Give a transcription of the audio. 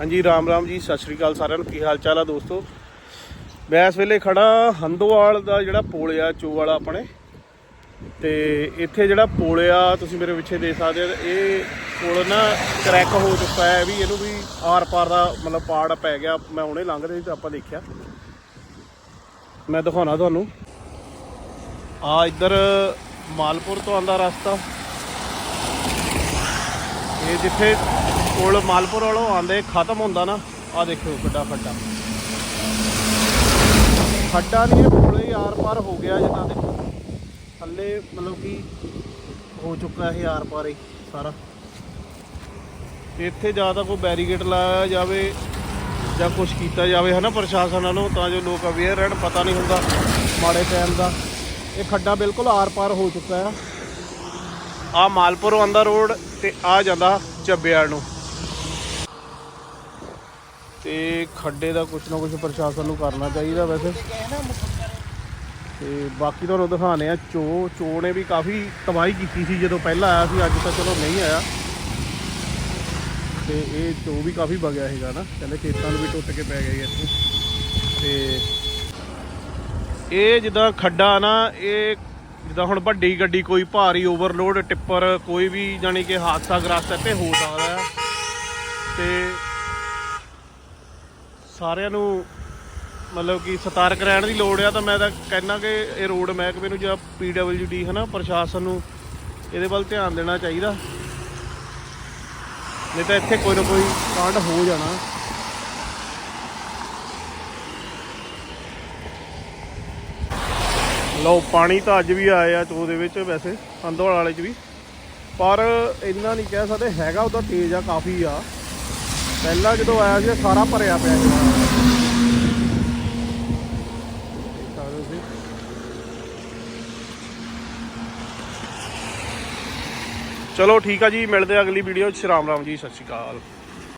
ਹਾਂਜੀ, ਰਾਮ ਰਾਮ ਜੀ, ਸਤਿ ਸ਼੍ਰੀ ਅਕਾਲ ਸਾਰਿਆਂ ਨੂੰ। ਕੀ ਹਾਲ ਚਾਲ ਆ ਦੋਸਤੋ? ਮੈਂ ਇਸ ਵੇਲੇ ਖੜਾ ਹੰਦੋਵਾਲ ਦਾ ਜਿਹੜਾ ਪੁਲ ਆ, ਚੋ ਵਾਲਾ ਆਪਣੇ। ਤੇ ਇੱਥੇ ਜਿਹੜਾ ਪੁਲ ਆ, ਤੁਸੀਂ ਮੇਰੇ ਪਿੱਛੇ ਦੇਖ ਸਕਦੇ ਹੋ, ਇਹ ਪੁਲ ਨਾ ਕਰੈਕ ਹੋ ਚੁੱਕਾ ਹੈ ਵੀ, ਇਹਨੂੰ ਵੀ ਆਰ ਪਾਰ ਦਾ ਮਤਲਬ ਪਾੜ ਪੈ ਗਿਆ। ਮੈਂ ਹੁਣੇ ਲੰਘ ਰਹੀ ਤੇ ਆਪਾਂ ਦੇਖਿਆ। ਮੈਂ ਦਿਖਾਉਣਾ ਤੁਹਾਨੂੰ। ਆ ਇੱਧਰ ਮਾਲਪੁਰ ਤੋਂ ਆਂਦਾ ਰਸਤਾ। ਇਹ ਜਿੱਥੇ ਪੁਲ ਮਾਲਪੁਰ ਵਾਲੋਂ ਆਂਦੇ ਖਤਮ ਹੁੰਦਾ ਨਾ ਆ ਦੇਖੋ ਕਿੱਡਾ ਖੱਡਾ। ਖੱਡਾ ਨਹੀਂ ਇਹ ਪੁਲ ਹੀ ਆਰ ਪਾਰ ਹੋ ਗਿਆ ਜਿੱਦਾਂ ਦੇਖੋ। ਥੱਲੇ ਮਤਲਬ ਕਿ ਹੋ ਚੁੱਕਾ ਇਹ ਆਰ ਪਾਰ ਹੀ ਸਾਰਾ। ਇੱਥੇ ਜਾਂ ਤਾਂ ਕੋਈ ਬੈਰੀਗੇਟ ਲਾਇਆ ਜਾਵੇ ਜਾਂ ਕੁਝ ਕੀਤਾ ਜਾਵੇ ਹਨਾ ਪ੍ਰਸ਼ਾਸਨ ਵੱਲੋਂ ਤਾਂ ਜੋ ਲੋਕ ਅਵੇਅਰ ਰਹਿਣ, ਪਤਾ ਨਹੀਂ ਹੁੰਦਾ ਮਾੜੇ ਟਾਈਮ ਦਾ। ਇਹ ਖੱਡਾ ਬਿਲਕੁਲ ਆਰ ਪਾਰ ਹੋ ਚੁੱਕਾ ਹੈ। ਆ ਮਾਲਪੁਰ ਆਂਦਾ ਰੋਡ ਤੇ ਆ ਜਾਂਦਾ ਚੱਬਿਆਲ ਨੂੰ। ਤੇ ਖੱਡੇ ਦਾ ਕੁਛ ਨਾ ਕੁਛ ਪ੍ਰਸ਼ਾਸਨ ਨੂੰ ਕਰਨਾ ਚਾਹੀਦਾ ਵੈਸੇ। ਤੇ ਬਾਕੀ ਤੁਹਾਨੂੰ ਦਿਖਾਣੇ ਆ ਚੋ ਚੋ ਨੇ ਵੀ ਕਾਫੀ ਤਬਾਹੀ ਕੀਤੀ ਸੀ ਜਦੋਂ ਪਹਿਲਾਂ ਆਇਆ ਸੀ, ਅੱਜ ਤਾਂ ਚਲੋ ਨਹੀਂ ਆਇਆ। ਤੇ ਇਹ ਚੋ ਵੀ ਕਾਫੀ ਵਗਿਆ ਸੀਗਾ ਨਾ, ਕਹਿੰਦੇ ਖੇਤਾਂ ਨੂੰ ਵੀ ਟੁੱਟ ਕੇ ਪੈ ਗਏ ਇੱਥੇ। ਤੇ ਇਹ ਜਿੱਦਾਂ ਖੱਡਾ ਨਾ, ਇਹ ਜਿੱਦਾਂ ਹੁਣ ਵੱਡੀ ਗੱਡੀ ਕੋਈ ਭਾਰੀ ਓਵਰਲੋਡ ਟਿੱਪਰ ਕੋਈ ਵੀ ਜਾਨੀ ਕਿ ਹਾਦਸਾ ਗ੍ਰਸਤ ਇੱਥੇ ਹੋ ਸਕਦਾ ਆ ਤੇ ਸਾਰਿਆਂ ਨੂੰ ਮਤਲਬ ਕਿ ਸਤਰਕ ਰਹਿਣ ਦੀ ਲੋੜ ਆ ਤਾਂ ਮੈਂ ਤਾਂ ਕਹਿਣਾ ਕਿ ਇਹ ਰੋਡ ਮਹਿਕਮੇ ਨੂੰ ਜਾਂ ਪੀਡਬਲਯੂਡੀ ਨਾ ਪ੍ਰਸ਼ਾਸਨ ਨੂੰ ਇਹਦੇ ਵੱਲ ਧਿਆਨ ਦੇਣਾ ਚਾਹੀਦਾ। ਨਹੀਂ ਤਾਂ ਇੱਥੇ ਕੋਈ ਨਾ ਕੋਈ ਕਾਂਡ ਹੋ ਜਾਣਾ। ਲਓ, ਪਾਣੀ ਤਾਂ ਅੱਜ ਵੀ ਆਇਆ ਚੋ ਦੇ ਵਿੱਚ ਵੈਸੇ ਅੰਦੋਲ ਵਾਲੇ ਚ ਵੀ। ਪਰ ਇੰਨਾ ਨਹੀਂ ਕਹਿ ਸਕਦੇ, ਹੈਗਾ ਉਹਦਾ ਤੇਜ਼ ਆ, ਕਾਫੀ ਆ। ਪਹਿਲਾਂ ਜਦੋਂ ਆਇਆ ਸੀ ਸਾਰਾ ਭਰਿਆ ਪਿਆ ਸੀ। ਚਲੋ ਠੀਕ ਆ ਜੀ, ਮਿਲਦੇ ਆ ਅਗਲੀ ਵੀਡੀਓ ਚ ਰਾਮ ਰਾਮ ਜੀ, ਸਤਿ ਸ਼੍ਰੀ ਅਕਾਲ।